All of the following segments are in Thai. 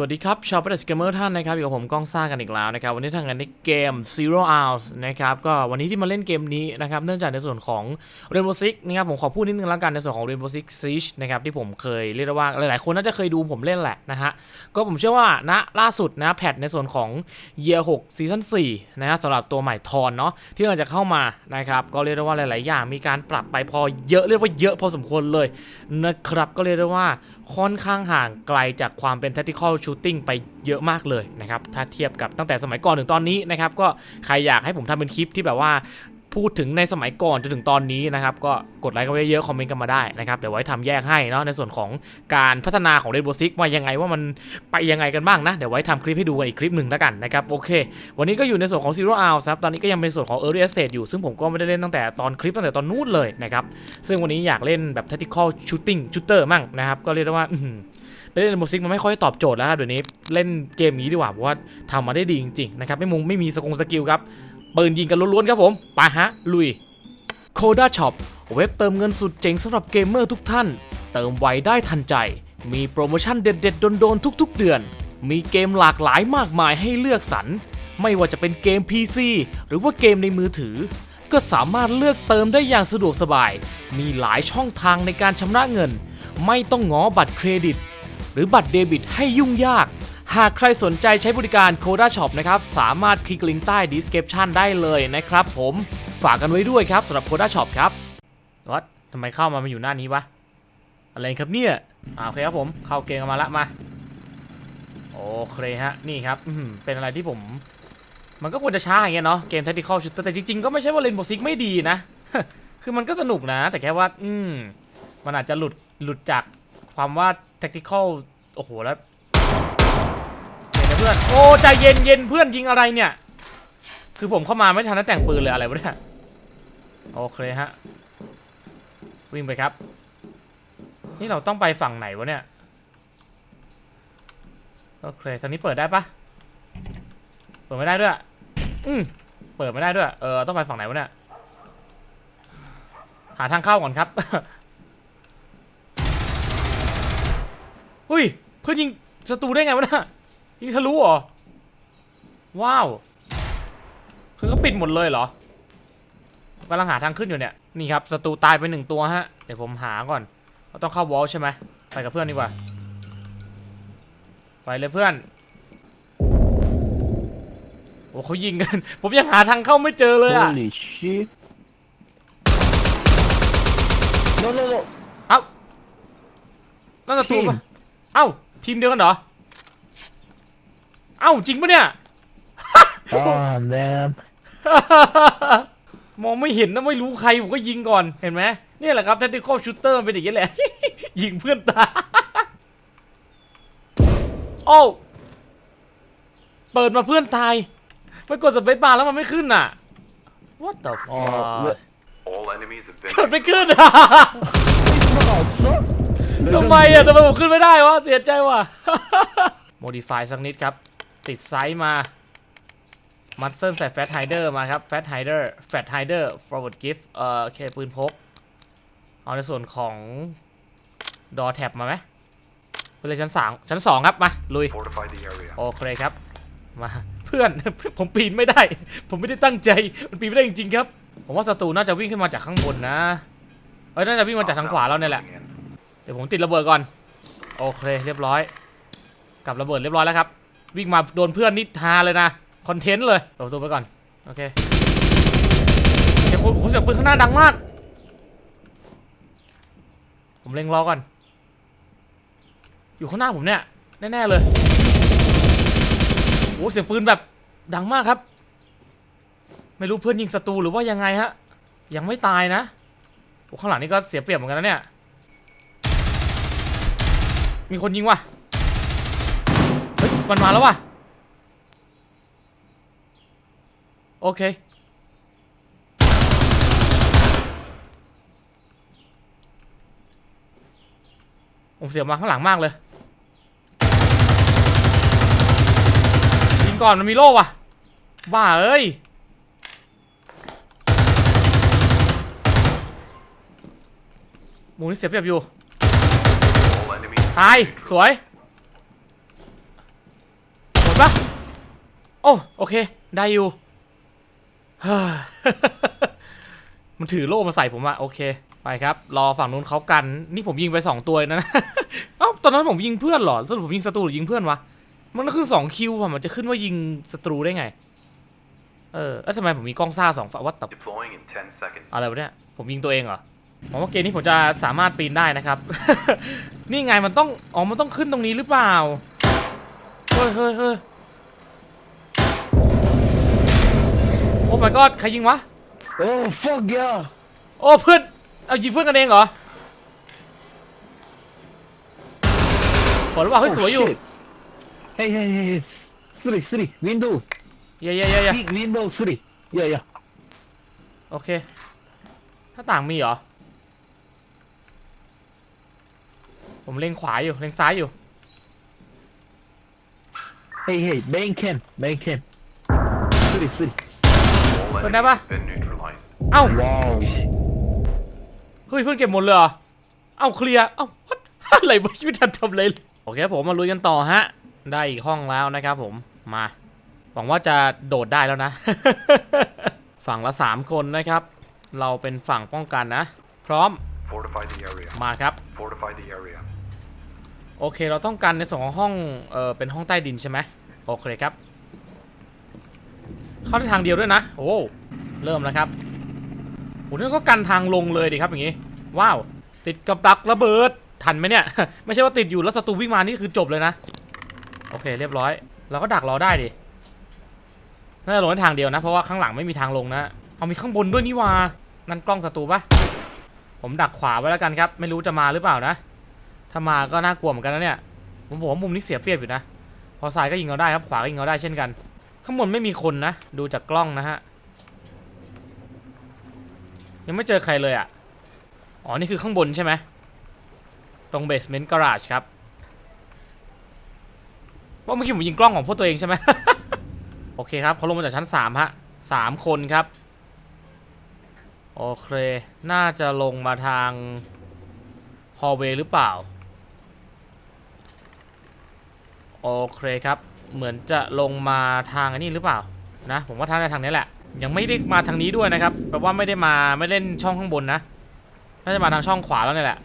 สวัสดีครับ ชาวประเดสเกมเมอร์ท่านนะครับ อยู่กับผมก้องซ่ากันอีกแล้วนะครับ วันนี้ทางงานในเกม Zero Hours นะครับ ก็วันนี้ที่มาเล่นเกมนี้นะครับ เนื่องจากในส่วนของ Rainbow Six นะครับ ผมขอพูดนิดนึงแล้วกันในส่วนของ Rainbow Six Siege นะครับ ที่ผมเคยเรียกว่าหลาย ๆ คนน่าจะเคยดูผมเล่นแหละนะฮะ ก็ผมเชื่อว่าณล่าสุดนะแพทในส่วนของ Year 6 Season 4นะฮะสำหรับตัวใหม่ทอนเนาะที่กำลังจะเข้ามานะครับก็เรียกได้ว่าหลาย ๆ อย่างมีการปรับไปพอเยอะเรียกว่าเยอะพอสมควรเลยนะครับก็เรียกได้ว่า ค่อนข้างห่างไกลจากความเป็น tactical shooting ไปเยอะมากเลยนะครับ ถ้าเทียบกับตั้งแต่สมัยก่อนถึงตอนนี้นะครับ ก็ใครอยากให้ผมทำเป็นคลิปที่แบบว่า พูดถึงในสมัยก่อนจนถึงตอนนี้นะครับ ก็กดไลค์กันไว้เยอะคอมเมนต์กันมาได้นะครับ เดี๋ยวไว้ทำแยกให้เนาะในส่วนของการพัฒนาของ Rainbow Six ว่ายังไงว่ามันไปยังไงกันบ้างนะ เดี๋ยวไว้ทำคลิปให้ดูกันอีกคลิปหนึ่งแล้วกันนะครับโอเค วันนี้ก็อยู่ในส่วนของ Zero Hours ครับตอนนี้ก็ยังเป็นส่วนของ Early Access อยู่ ซึ่งผมก็ไม่ได้เล่นตั้งแต่ตอนคลิปตั้งแต่ตอนนู้นเลยนะครับซึ่งวันนี้อยากเล่นแบบ tactical shooting shooter มั่งนะครับก็เรียกได้ว่าอื้อหือไปเล่นโมซิกมันไม่ค่อยตอบโจทย์แล้วครับเดี๋ยวนี้เล่นเกมนี้ดีกว่าเพราะว่าทำมาได้ดีจริงๆนะครับไม่มุงไม่มีสกงสกิลครับ ปืนยิงกันล้วนๆครับผมไปฮะ ลุย Coda Shop เว็บเติมเงินสุดเจ๋งสำหรับเกมเมอร์ทุกท่าน เติมไวได้ทันใจ มีโปรโมชั่นเด็ดๆ โดนๆ ทุกๆ เดือน มีเกมหลากหลายมากมายให้เลือกสรร ไม่ว่าจะเป็นเกม PC หรือว่าเกมในมือถือ ก็สามารถเลือกเติมได้อย่างสะดวกสบาย มีหลายช่องทางในการชำระเงิน ไม่ต้องง้อบัตรเครดิต หรือบัตรเดบิตให้ยุ่งยาก หากใครสนใจใช้บริการ Coda Shop นะครับ สามารถคลิกลิงก์ใต้ description ได้เลยนะครับผมฝากกันไว้ด้วยครับสำหรับ Coda Shop ครับวัดทำไมเข้ามามาอยู่หน้านี้วะ อะไรครับเนี่ยอ่าโอเคครับผมเข้าเกมกันมาละมา โอเคฮะ นี่ครับอื้อหือเป็นอะไรที่ผม มันก็ควรจะช้าอย่างเงี้ยเนาะเกม Tactical Shooter แต่จริงๆ ก็ไม่ใช่ว่า Rainbow Six ไม่ดีนะ คือมันก็สนุกนะ แต่แค่ว่า อืมมันอาจจะหลุดหลุดจากความว่า Tactical โอ้โหแล้ว เพื่อน โอ้ใจเย็นเย็นเพื่อนยิงอะไรเนี่ย คือผมเข้ามาไม่ทันได้แต่งปืนเลยอะไรวะเนี่ย โอเคฮะ วิ่งไปครับ นี่เราต้องไปฝั่งไหนวะเนี่ย โอเคทางนี้เปิดได้ปะเปิดไม่ได้ด้วย อืมเปิดไม่ได้ด้วย เออต้องไปฝั่งไหนวะเนี่ย หาทางเข้าก่อนครับหุ้ยเพื่อนยิงศัตรูได้ไงวะเนี่ย ยิงทะลุเหรอ ว้าว คือเขาปิดหมดเลยเหรอกำลังหาทางขึ้นอยู่เนี่ย นี่ครับศัตรูตายไปหนึ่งตัวฮะ เดี๋ยวผมหาก่อนเราต้องเข้าวอลใช่ไหมไปกับเพื่อนดีกว่า ไปเลยเพื่อน โอ้เขายิงกัน ผมยังหาทางเข้าไม่เจอเลยอะ Holy shit. No, no, no. เอ้านั่นศัตรูปะเอ้า ทีมเดียวกันเหรอ เอ้าจริงปะเนี่ย Oh, man. มองไม่เห็นนะไม่รู้ใครผมก็ยิงก่อนเห็นไหมเนี่ยแหละครับ tactical shooter มันเป็นอย่างนี้แหละ ยิงเพื่อนตายโอ้าเปิดมาเพื่อนตายไปกดสเปซบาร์แล้วมันไม่ขึ้นอะ what the อ๋อ fuck All enemies have been เปิดไม่ขึ้นอะทำไมอะทำไมผมขึ้นไม่ได้วะเสียใจว่ะ modify สักนิดครับ ติดไซส์มามัดเซิลใส่แฟตไฮเดอร์มาครับแฟตไฮเดอร์แฟตไฮเดอร์ forward gift เอ่อโอเคปืนพก เอาในส่วนของดอแท็บมาไหมไปเลยชั้นสามชั้นสองครับ มา ลุย fortify the area. โอเคครับ มาเพื่อนผมปีนไม่ได้ ผมไม่ได้ตั้งใจ มันปีนไม่ได้จริงๆครับ ผมว่าศัตรูน่าจะวิ่งขึ้นมาจากข้างบนนะเอ้ยน่าจะวิ่งมาจากทางขวาเราเนี่ยแหละ Moving in. เดี๋ยวผมติดระเบิดก่อน โอเค เรียบร้อยกลับระเบิดเรียบร้อยแล้วครับ วิ่งมาโดนเพื่อนนิดฮาเลยนะคอนเทนต์เลยเปิดประตูไปก่อนโอเคเดี๋ยวเสียงปืนข้างหน้าดังมาก ผมเล็งรอก่อน อยู่ข้างหน้าผมเนี่ยแน่ๆเลยโอ้เสียงปืนแบบดังมากครับ ไม่รู้เพื่อนยิงศัตรูหรือว่ายังไงฮะยังไม่ตายนะโอ้ข้างหลังนี่ก็เสียเปรียบเหมือนกันนะเนี่ยมีคนยิงว่ะ มันมาแล้วว่ะ โอเค ผมเสียมาข้างหลังมากเลย ยิงก่อนมันมีโล่ว่ะ บ้าเอ้ย หมูนี่เสียเปรียบอยู่ ตาย สวย ปะ โอ้โอเค ได้อยู่เฮ้ยมันถือโล่มาใส่ผมอะโอเคไปครับ รอฝั่งนู้นเขากัน นี่ผมยิงไปสองตัวเองนะเอ้าตอนนั้นผมยิงเพื่อนเหรอสรุปผมยิงศัตรูหรือยิงเพื่อนวะมันก็ขึ้นสองคิวอะมันจะขึ้นว่ายิงศัตรูได้ไง เออแล้วทำไมผมมีกล้องซ่าสองฝั่งวัดตับ Deploying in 10 seconds. อะไรวะเนี่ยผมยิงตัวเองเหรอผมว่าเกมนี้ผมจะสามารถปีนได้นะครับ นี่ไงมันต้องอ๋อมันต้องขึ้นตรงนี้หรือเปล่าเฮ้ยเฮ้ยเฮ้ย โอ้ my god ใครยิงวะ Oh fuck yeah โอ้เพื่อน เอายิงเพื่อนกันเองเหรอผลว่าเฮ้ยสวยอยู่ shit. Hey hey hey hey three three window เย้เย้เย้เย้ big window three yeah yeah โอเคถ้าต่างมีเหรอ ผมเล็งขวาอยู่ เล็งซ้ายอยู่ hey hey main cam main cam three three All Con enemies đáp á? have been neutralized. เอ้า wow เฮ้ยเพื่อนเก็บหมดเลยเหรอเอ้าเคลียร์เอ้า what? อะไรวะไม่ทันทำเลยโอเคผมมาลุยกันต่อฮะ ได้อีกห้องแล้วนะครับผมมาหวังว่าจะโดดได้แล้วนะ ฝั่งละสามคนนะครับ เราเป็นฝั่งป้องกันนะ พร้อม Fortify the area. มาครับ Fortify the area. โอเคเราต้องกันในส่วนของห้องเออเป็นห้องใต้ดินใช่ไหมโอเคครับ เข้าได้ทางเดียวด้วยนะ โอ้ เริ่มแล้วครับโอ้นี่ก็กันทางลงเลยดิครับอย่างงี้ ว้าว ติดกับดักระเบิด ทันไหมเนี่ย ไม่ใช่ว่าติดอยู่แล้วศัตรูวิ่งมานี่คือจบเลยนะ โอเค เรียบร้อย เราก็ดักรอได้ดิน่าจะลงได้ทางเดียวนะ เพราะว่าข้างหลังไม่มีทางลงนะ เอามีข้างบนด้วยนี่วานั่นกล้องศัตรูปะผมดักขวาไว้แล้วกันครับ ไม่รู้จะมาหรือเปล่านะ ถ้ามาก็น่ากลัวเหมือนกันนะเนี่ย ผมบอกว่ามุมนี้เสียเปรียบอยู่นะ พอซ้ายก็ยิงเราได้ครับ ขวาก็ยิงเราได้เช่นกัน ข้างบนไม่มีคนนะ ดูจากกล้องนะฮะ ยังไม่เจอใครเลยอะ อ๋อ นี่คือข้างบนใช่ไหม ตรงเบสเมนต์การาจครับว่าเมื่อกี้ผมยิงกล้องของพวกตัวเองใช่ไหม โอเคครับเขาลงมาจากชั้นสามฮะสามคนครับ โอเค น่าจะลงมาทางฮอลเวย์หรือเปล่า โอเคครับ เหมือนจะลงมาทางนี้หรือเปล่านะผมว่าทางในทางนี้แหละ ยังไม่ได้มาทางนี้ด้วยนะครับแปลว่าไม่ได้มาไม่เล่นช่องข้างบนนะน่าจะมาทางช่องขวาแล้วนี่แหละ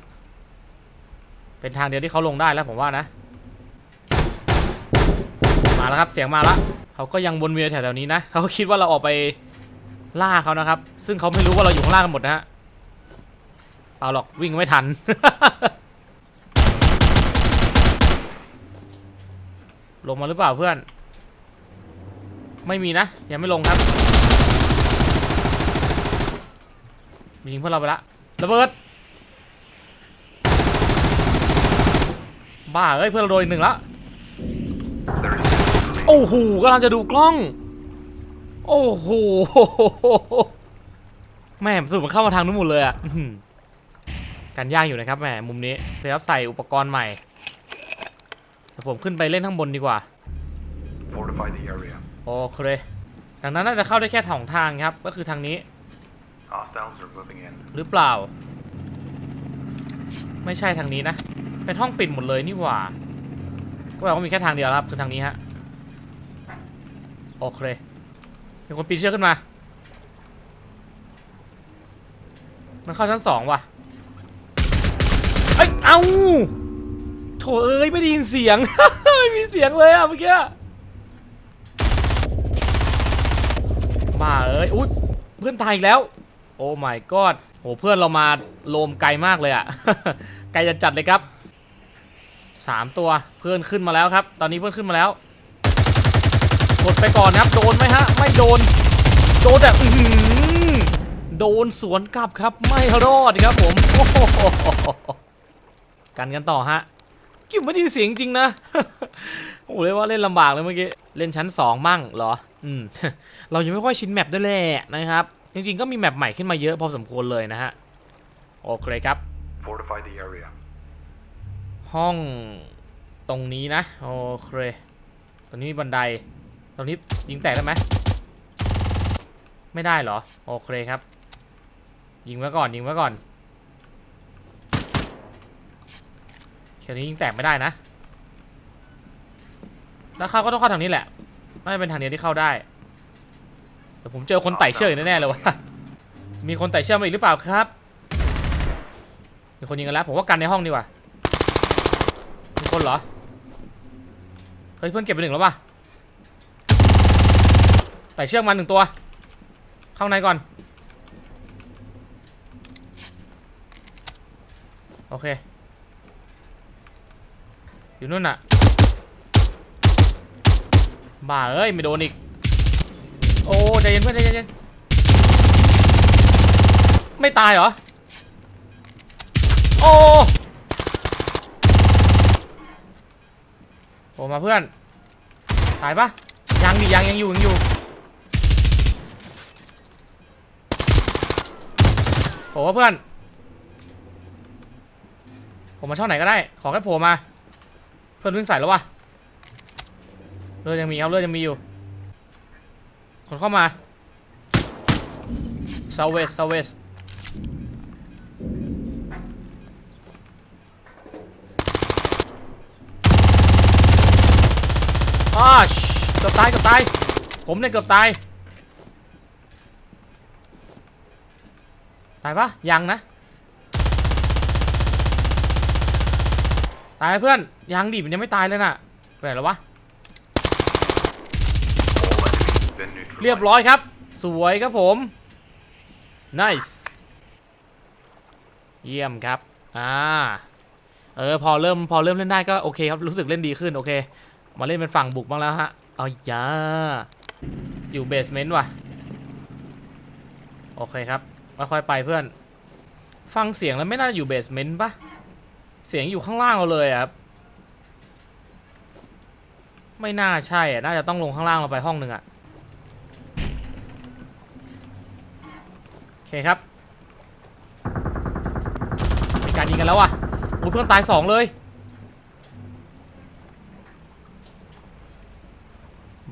เป็นทางเดียวที่เขาลงได้แล้วผมว่านะ มาแล้วครับเสียงมาแล้วเขาก็ยังวนเวียนแถวๆนี้นะเขาก็คิดว่าเราออกไปล่าเขานะครับ ซึ่งเขาไม่รู้ว่าเราอยู่ข้างล่างกันหมดนะฮะเปล่าหรอกวิ่งไม่ทัน ลงมาหรือเปล่าเพื่อน ไม่มีนะ ยังไม่ลงครับมียิงเพื่อนเราไปละระเบิด บ้าเอ้ยเพื่อนเราโดนอีกหนึ่งล้ว30 seconds remaining. โอ้โหกำลังจะดูกล้อง โอ้โหแม่สรุปมันเข้ามาทางนู้นหมดเลยอะกันยากอยู่นะครับแหมมุมนี้เพยายามใส่อุปกรณ์ใหม่ เดี๋ยวผมขึ้นไปเล่นข้างบนดีกว่า Fortify the area. โอเคดังนั้นน่าจะเข้าได้แค่สองทางครับ ก็คือทางนี้ Hostiles are moving in. หรือเปล่า ไม่ใช่ทางนี้นะ เป็นห้องปิดหมดเลยนี่หว่า ก็แปลว่ามีแค่ทางเดียวครับ คือทางนี้ฮะ โอเคมีคนปีนเชือกขึ้นมา มันเข้าชั้นสองว่ะ เอ้ย เอ้า โถเอ้ยไม่ได้ยินเสียง ไม่มีเสียงเลยอะเมื่อกี้บ้าเอ้ยอุ้ยเพื่อนตายอีกแล้ว โอ้ my god โหเพื่อนเรามาโลมไกลมากเลยอะไกลจะจัดเลยครับสามตัวเพื่อนขึ้นมาแล้วครับ ตอนนี้เพื่อนขึ้นมาแล้วกดไปก่อนครับ โดนไหมฮะ ไม่โดน โดนแต่อื้อหือโดนสวนกลับครับ ไม่รอดครับผม กันกันต่อฮะ กิ่วไม่ได้ยินเสียงจริงนะโอ้เลยว่าเล่นลำบากเลยเมื่อกี้เล่นชั้นสองมั่งเหรออืมเรายังไม่ค่อยชินแมปด้วยแหละนะครับจริงๆก็มีแมปใหม่ขึ้นมาเยอะพอสมควรเลยนะฮะโอเคครับ Fortify the area. ห้องตรงนี้นะโอเคตรงนี้มีบันไดตรงนี้ยิงแตกได้ไหมไม่ได้เหรอโอเคครับ ยิงไว้ก่อนยิงไว้ก่อน แค่นี้ยิงแตกไม่ได้นะถ้าเข้าก็ต้องเข้าทางนี้แหละน่เป็นทางเดียวที่เข้าได้แต่ผมเจอคนไต่เชือกอยู่แน่ๆเลยว่ะมีคนไต่เชือกมาอีกหรือเปล่าครับมีคนยิงกันแล้ว ผมว่ากันในห้องดีกว่ามีคนเหรอ เฮ้ยเพื่อนเก็บไปหนึ่งแล้วป่ะไต่เชือกมาหนึ่งตัว เข้าในก่อน โอเค อยู่นู่นน่ะ บ้าเอ้ย ไม่โดนอีก โอ้ใจเย็นเพื่อนใจเย็นไม่ตายเหรอ โอ้โอ้มาเพื่อน ตายปะยังดิยังยังอยู่ยังอยู่ โอ้เพื่อน ผมมาช่องไหนก็ได้ ขอแค่โผล่มา เพื่อนวิ่งใส่แล้ววะเลือดยังมีเอาเลือดยังมีอยู่คนเข้ามาซาเวสซาเวสอ้าชเกือบตายเกือบตาย ผมเนี่ยเกือบตาย ตายปะยังนะ ตายเพื่อนยังดิมันยังไม่ตายเลยน่ะไปไหนแล้ววะเรียบร้อยครับ สวยครับผม nice เยี่ยมครับ อ่า เออ พอเริ่ม พอเริ่มเล่นได้ก็โอเคครับ รู้สึกเล่นดีขึ้น โอเค มาเล่นเป็นฝั่งบุกบ้างแล้วฮะ เอาอย่า อยู่เบสเมนต์ว่ะ โอเคครับ ค่อยๆไปเพื่อน ฟังเสียงแล้วไม่น่าจะอยู่เบสเมนต์ปะ เสียงอยู่ข้างล่างเราเลยครับ ไม่น่าใช่อะน่าจะต้องลงข้างล่างเราไปห้องหนึ่งอะ โอเคครับ มีการยิงกันแล้วว่ะอุ้ยเพื่อนตายสองเลย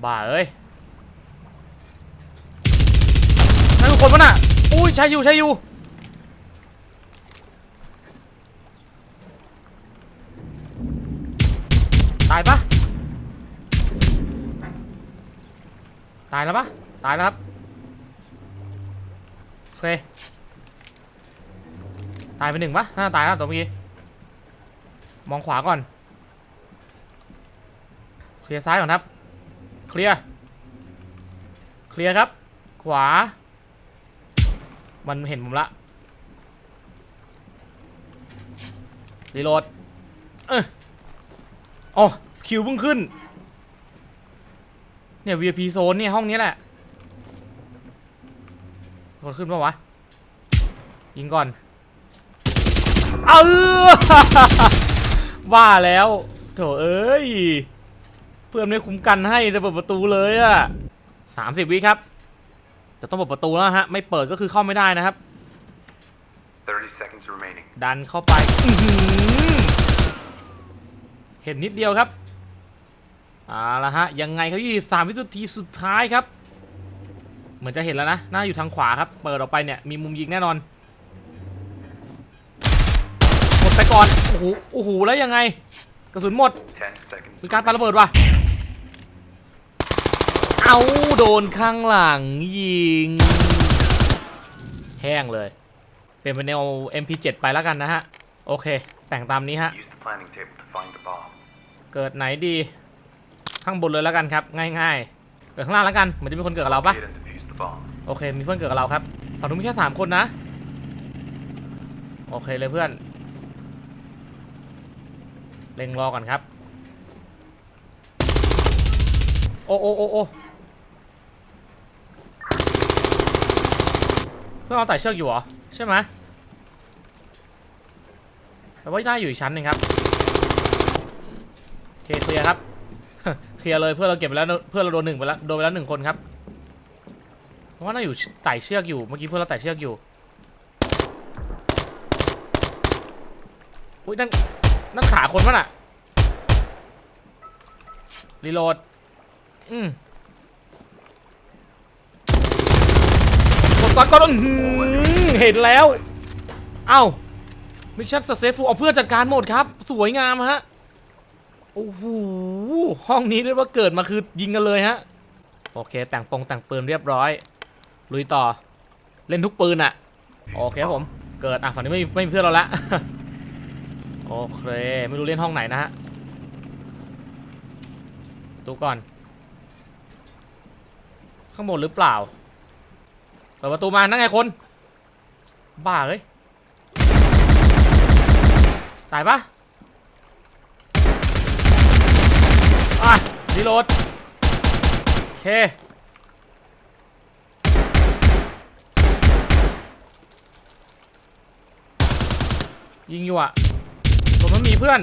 บ้าเอ้ยนั่นคือคนปะน่ะ อุ้ยใช่อยู่ใช่อยู่ ตายปะตายแล้วปะตายแล้วครับ โอเค ตายไปหนึ่งปะน่าตายแล้วตัวเมื่อกี้ มองขวาก่อน เคลียร์ซ้ายก่อนครับ เคลียร์ เคลียร์ครับ ขวา มันเห็นผมละ รีโหลด เออ โอ้คิวเพิ่งขึ้น เนี่ย VIP โซนเนี่ยห้องนี้แหละคนขึ้นปะวะ ยิงก่อน เออว่าแล้วโถเอ้ย เพื่อนไม่คุ้มกันให้จะเปิดประตูเลยอะสามสิบวิครับ จะต้องเปิดประตูแล้วฮะ ไม่เปิดก็คือเข้าไม่ได้นะครับ30 seconds remaining. ดันเข้าไปอื้อหือ เห็นนิดเดียวครับเอาละฮะยังไงเขายี่สามวินาทีสุดท้ายครับ เหมือนจะเห็นแล้วนะน่าอยู่ทางขวาครับ เปิดออกไปเนี่ยมีมุมยิงแน่นอนหมดไปก่อนโอ้โหโอ้โหแล้วยังไง กระสุนหมดมีการปาระเบิดว่ะเอาโดนข้างหลังยิง แห้งเลย เปลี่ยนเป็นแนว MP7 ไปแล้วกันนะฮะ โอเค แต่งตามนี้ฮะ Use the planning table to find the bomb. เกิดไหนดี ข้างบนเลยแล้วกันครับ ง่ายๆ เกิดข้างล่างแล้วกัน เหมือนจะมีคนเกิดกับเราปะ Locate and defuse the bomb. โอเค มีเพื่อนเกิดกับเราครับฝั่งนู้นมีแค่สามคนนะ โอเคเลยเพื่อน เล็งรอก่อนครับ โอ้โอ้โอ้โอ้เพื่อนเอาไต่เชือกอยู่เหรอ ใช่ไหม แต่ว่าได้อยู่อีกชั้นหนึ่งครับโอเคเคลียร์ครับเคลียร์เลยเพื่อเราเก็บไปแล้วเพื่อเราโดนหนึ่งไปแล้วโดนไปแล้วหนึ่งคนครับเพราะว่าน่าอยู่ไต่เชือกอยู่เมื่อกี้เพื่อนเราไต่เชือกอยู่อุ้ยนั่นนั่นขาคนปะน่ะรีโหลดอืมกดก่อนก่อนอื้อหือเห็นแล้ว เอ้า มิชชั่นสเซฟฟูเอาเพื่อนจัดการหมดครับ สวยงามฮะ โอ้โห ห้องนี้เรียกว่าเกิดมาคือยิงกันเลยฮะ โอเค แต่งปงแต่งปืนเรียบร้อย ลุยต่อ เล่นทุกปืนอะโอเคครับผม เกิด อะ ฝั่งนี้ไม่ไม่มีเพื่อนเราละ โอเค ไม่รู้เล่นห้องไหนนะฮะดูก่อน ข้างบนหรือเปล่า เปิดประตูมานั่งไงคน บ้าเลย ตายปะอะรีโหลดโอเคยิงอยู่อะตรงนั้นมีเพื่อน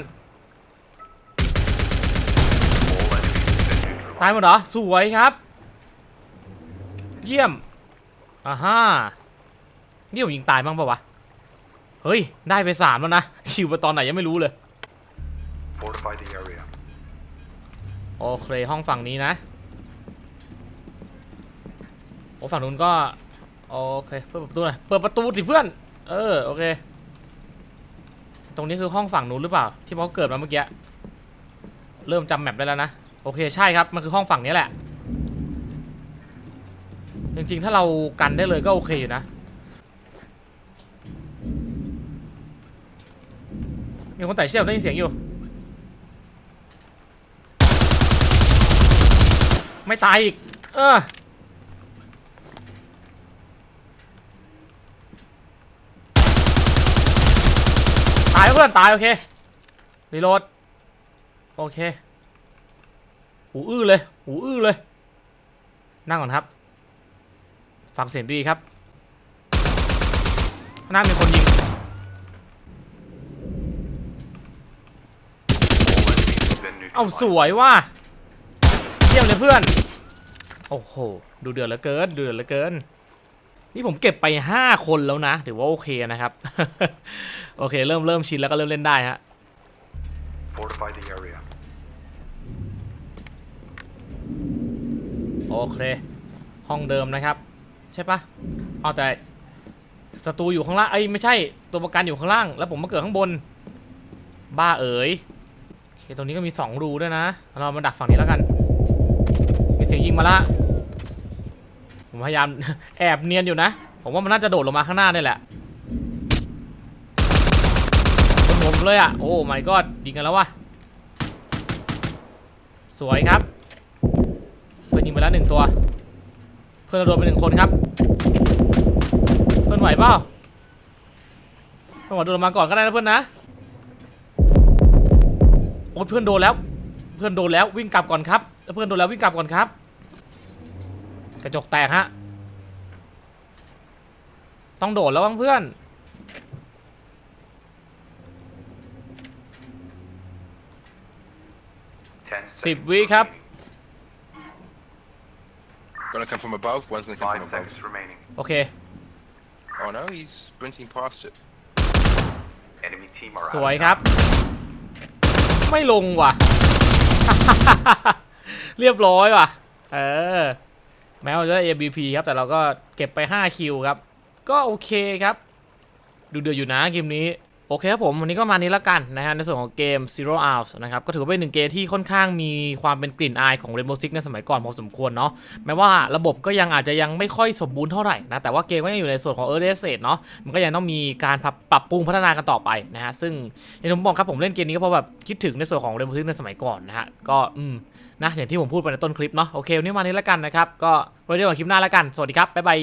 ตายหมดเหรอ สวยครับ เยี่ยมอ่าฮ่านี่ผมยิงตายบ้างปะวะ เฮ้ย ได้ไปสามแล้วนะชิวไปตอนไหนยังไม่รู้เลย Fortify the area. โอเค ห้องฝั่งนี้นะโอ้ฝั่งนู้นก็โอเค เปิดประตูหน่อยเปิดประตูสิเพื่อน เออ โอเค ตรงนี้คือห้องฝั่งนู้นหรือเปล่า ที่เขาเกิดมาเมื่อกี้ เริ่มจำแมปได้แล้วนะ โอเค ใช่ครับ มันคือห้องฝั่งนี้แหละ จริงๆ ถ้าเรากันได้เลยก็โอเคอยู่นะ มีคนไต่เชือกได้ยินเสียงอยู่ ไม่ตายอีก เออตายเพื่อนตายโอเครีโหลดโอเค หูอื้อเลย หูอื้อเลย นั่งก่อนครับ ฟังเสียงดีครับ หน้ามีคนยิง All enemies have been เอ้า neutralized. สวยว่ะเยี่ยมเลยเพื่อน โอ้โห ดูเดือดเหลือเกินดูเดือดเหลือเกิน นี่ผมเก็บไป 5 คนแล้วนะ ถือว่าโอเคนะครับ โอเค เริ่มเริ่มชินแล้วก็เริ่มเล่นได้ฮะ Fortify the area. โอเค ห้องเดิมนะครับ ใช่ปะเอาแต่ศัตรูอยู่ข้างล่างไอ้ยไม่ใช่ ตัวประกันอยู่ข้างล่าง แล้วผมมาเกิดข้างบน บ้าเอ๋ยโอเค ตรงนี้ก็มีสองรูด้วยนะ เรามาดักฝั่งนี้แล้วกัน มีเสียงยิงมาละ ผมพยายามแอบเนียนอยู่นะ ผมว่ามันน่าจะโดดลงมาข้างหน้านี่แหละบนผมเลยอะ่ะ โอ้ my god ยิงกันแล้ววะสวยครับ เพื่อนยิงไปแล้วหนึ่งตัว เพื่อนเราโดนไปหนึ่งคนครับ เพื่อนไหวเปล่าเพื่อนไหวโดนมาก่อนก็ได้นะเพื่อนนะ อ้ยเพื่อนโดนแล้ว เพื่อนโดนแล้ววิ่งกลับก่อนครับแล้วเพื่อนโดนแล้ววิ่งกลับก่อนครับ กระจกแตกฮะ ต้องโดดแล้วบ้างเพื่อน Ten สิบ seconds วิครับ remaining. Gonna come from above. One's gonna come Five from above. seconds remaining. โอเค Oh no, he's sprinting past it. Enemy team are ส out วย of ครับ time. ไม่ลงว่ะ เรียบร้อยว่ะ เออ แม้ว่าจะได้ A B P ครับ แต่เราก็เก็บไป 5 คิวครับ ก็โอเคครับ ดูเดือดอยู่นะเกมนี้ โอเคครับผม วันนี้ก็มานี้ละกันนะฮะในส่วนของเกม Zero Hours นะครับก็ถือว่าเป็นหนึ่งเกมที่ค่อนข้างมีความเป็นกลิ่นอายของ Rainbow Six ในสมัยก่อนพอสมควรเนาะแม้ว่าระบบก็ยังอาจจะยังไม่ค่อยสมบูรณ์เท่าไหร่นะแต่ว่าเกมก็ยังอยู่ในส่วนของ Early Access เนาะมันก็ยังต้องมีการปรับปรับปรุงพัฒนากันต่อไปนะฮะซึ่งอย่างที่ผมบอกครับผมเล่นเกมนี้ก็เพราะแบบคิดถึงในส่วนของ Rainbow Six ในสมัยก่อนนะฮะก็อืมนะอย่างที่ผมพูดไปในต้นคลิปเนาะโอเควันนี้มานี้ละกันนะครับก็ไว้เจอกันคลิปหน้าและกันสวัสดีครับบ๊ายบาย